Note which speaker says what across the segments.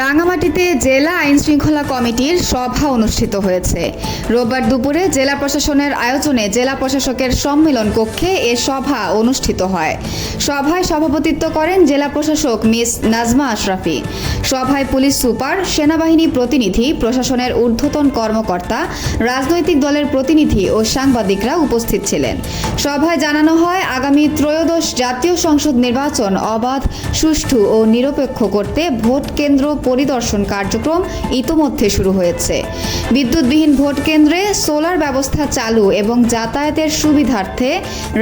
Speaker 1: রাঙামাটিতে জেলা আইন শৃঙ্খলা কমিটির সভা অনুষ্ঠিত হয়েছে। রোববার দুপুরে জেলা প্রশাসনের আয়োজনে জেলা প্রশাসকের সম্মেলন কক্ষে এ সভা অনুষ্ঠিত হয়। সভায় সভাপতিত্ব করেন জেলা প্রশাসক মিস নাজমা আশরাফি। সভায় পুলিশ সুপার, সেনাবাহিনী প্রতিনিধি, প্রশাসনের ঊর্ধ্বতন কর্মকর্তা, রাজনৈতিক দলের প্রতিনিধি ও সাংবাদিকরা উপস্থিত ছিলেন। সভায় জানানো হয়, আগামী ত্রয়োদশ জাতীয় সংসদ নির্বাচন অবাধ, সুষ্ঠু ও নিরপেক্ষ করতে ভোট কেন্দ্র পরিদর্শন কার্যক্রম ইতোমধ্যে শুরু হয়েছে। বিদ্যুৎবিহীন ভোট কেন্দ্রে সোলার ব্যবস্থা চালু এবং যাতায়াতের সুবিধার্থে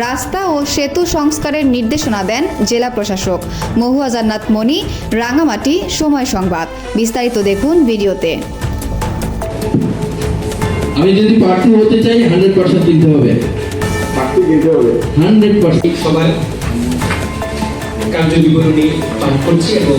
Speaker 1: রাস্তা ও সেতু সংস্কারের নির্দেশনা দেন জেলা প্রশাসক। মহুয়া জান্নাত মণি রাঙামাটি সময় সংবাদ। বিস্তারিত দেখুন ভিডিওতে।
Speaker 2: আমি যদি প্রার্থী হতে চাই হান্ড্রেড পার্সেন্ট দিতে হবে।
Speaker 3: চাকরি দিতে হবে।
Speaker 2: হান্ড্রেড পার্সেন্ট
Speaker 4: সবার কার্যবিবরণী পাঠ করছি এবং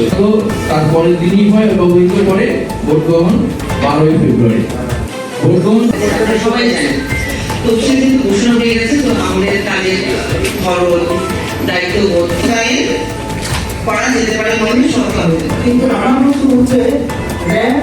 Speaker 5: শুরু-
Speaker 2: তো তারপরের দিনই হয় ব্যবহৃত করে ভোট গ্রহণ বারোই ফেব্রুয়ারি। ভোট গ্রহণ
Speaker 6: সবাই জানেন তো সেদিন ঘোষণা হয়ে গেছে তো আমাদের কাজের ধরন দায়িত্ব বোধ করা যেতে পারে মনে সরকার
Speaker 3: কিন্তু আমার মতো হচ্ছে র্যাব